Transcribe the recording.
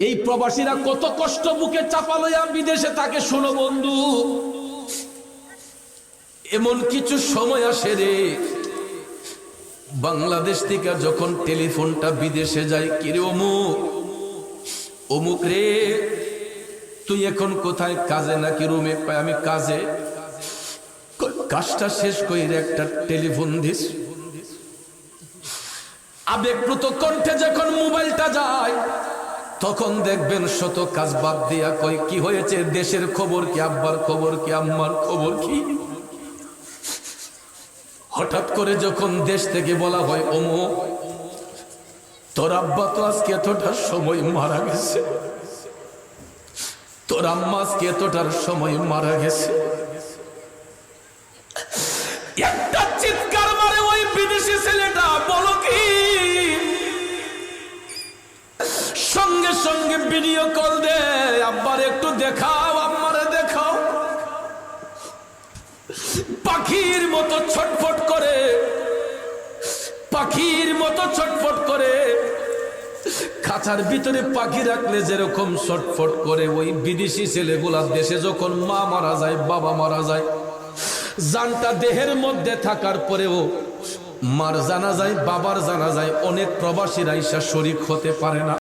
এই প্রবাসীরা কত কষ্ট বুকে চাপা লইয়া বিদেশে তাকে শোনো বন্ধু। এমন কিছু সময় আসে রে, বাংলাদেশ থেকে যখন টেলিফোনটা বিদেশে যায় কিরে অমুক? অমুক রে, তুই এখন কোথায়? কাজে নাকি রুমে? পাই আমি কাজে। কাজটা শেষ করে একটা টেলিফোন দিস। আবেগপ্রত কণ্ঠে যখন মোবাইলটা যায় তখন দেখবেন শত কাজ বাদ দিয়া কই কি হয়েছে? দেশের খবর কি? আব্বার খবর কি? আম্মার খবর কি? হঠাৎ করে যখন দেশ থেকে বলা হয়, ওমো, তোর আব্বা তো আজকে এতটার সময় মারা গেছে। তোর আম্মা আজকে এতটার সময় মারা গেছে। একটা চিৎকার সঙ্গে সঙ্গে ভিডিও কল দে। আব্বার একটু দেখাও, আম্মারে দেখাও। পাখির মতো ছটফট করে, পাখির মতো ছটফট করে। খাঁচার ভিতরে পাখি রাখলে যেরকম ছটফট করে, ওই বিদেশি ছেলেগুলা দেশে যখন মা মারা যায়, বাবা মারা যায়, জানটা দেহের মধ্যে থাকার পরেও মার জানা যায় বাবার জানা যায় অনেক প্রবাসীরা ঈশা শরিক হতে পারে না।